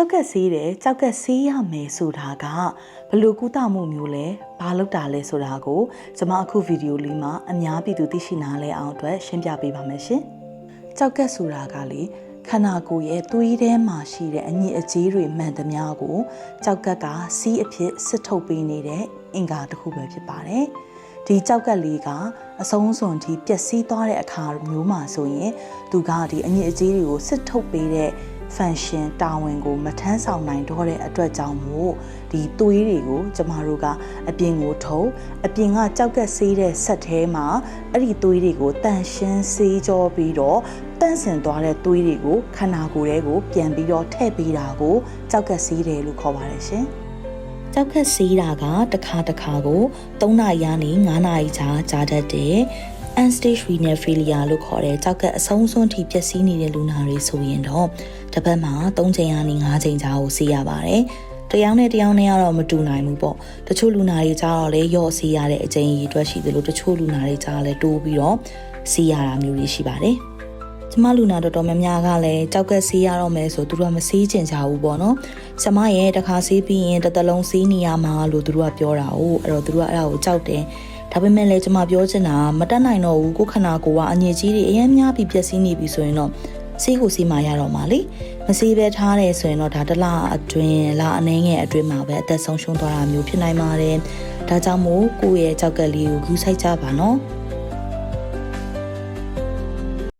ကြောက်ကက်ဆေးတယ်ကြောက်ကက်ဆေးရမယ်ဆိုတာကဘယ်လိုကုသမှုမျိုးလဲဘာလုပ်တာလဲဆိုတာကိုကျွန်မအခုဗီဒီယိုလေးမှာအများပြည်သူသိရှိနားလဲအောင်အတွက်ရှင်းပြပေးပါမယ်ရှင်ကြောက်ကက်ဆိုတာကလေခန္ဓာကိုယ်ရဲ့သွေးထဲမှာရှိတဲ့အညစ်အကြေးတွေမှန်သမျှကိုကြောက်ကက်ကစီးအဖြစ်စစ်ထုတ်ပေးနေတဲ့အင်္ဂါတစ်ခုပဲဖြစ်ပါတယ်ဒီကြောက်ကက်လေးကအဆုံးစွန်ထိပျက်စီးသွားတဲ့အခါမျိုးမှာဆိုရင်သူကဒီအညစ်အကြေးတွေကိုစစ်ထုတ်ပေးတဲ့ function တာဝန်ကို မထမ်းဆောင်နိုင်တော့တဲ့အတွက်ကြောင့်မို့ဒီသွေးတွေကိုကျမတို့ကအပြင်ကိုထုတ်အပြင်ကကြောက်ကက်ဆေးတဲ့ဆက်ထဲမှာအဲ့ဒီသွေးတွေကိုတန့်ရှင်းဆေးကြောပြီးတော့တန့်စင်သွားတဲ့သွေးတွေကိုခန္ဓာကိုယ်ထဲကိုပြန်ပြီးတော့ထည့်ပေးတာကိုကြောက်ကက်ဆေးတယ်လို့ခေါ်ပါတယ်ရှင်။ကြောက်ကက်ဆေးတာကတစ်ခါတစ်ခါကို3နာရီကနေ9နာရီကြာကြာတတ်တယ်။ end stage renal failure လို့ခေါ်တဲ့ကြောက်ကက်အဆုံးစွန်းထိပျက်စီးနေတဲ့လူနာတွေဆိုရင်တော့တစ်ပတ်မှာ3ချိန်ကနေ5ချိန်ကြာကိုဆေးရပါတယ်။တယောက်နဲ့တယောက်နဲ့ကတော့မတူနိုင်ဘူးပေါ့။တချို့လူနာတွေကြတော့လေရော့ဆေးရတဲ့အချိန်ကြီးအတွက်ရှိသလိုတချို့လူနာတွေကြတော့လေတိုးပြီးတော့ဆေးရတာမျိုးတွေရှိပါတယ်။ကျမလူနာတော်တော်များများကလည်းကြောက်ကက်ဆေးရတော့မယ်ဆိုသူတို့ကမဆေးချင်ကြဘူးပေါ့နော်။ကျမရဲ့တစ်ခါဆေးပြီးရင်တစ်သက်လုံးဆေးနေရမှာလို့သူတို့ကပြောတာ哦အဲ့တော့သူတို့ကအဲ့ဒါကိုကြောက်တယ်။ ဒါပေမဲ့လည်းကျမပြောချင်တာမတက်နိုင်တော့ဘူးကိုယ်ခန္ဓာကိုယ်ကအငြိကြီးတွေအရင်များပြီးပျက်စီးနေပြီဆိုရင်တော့ဆေးကိုဆေးမှရတော့မှာလေမဆေးပဲထားတယ်ဆိုရင်တော့ဒါတစ်လအတွင်းလအနေငယ်အတွင်းမှာပဲအသက်ဆုံးရှုံးသွားတာမျိုးဖြစ်နိုင်ပါတယ်။ဒါကြောင့်မို့ကိုယ့်ရဲ့ကြောက်ကက်လေးကိုဂူးဆိုင်ကြပါနော်။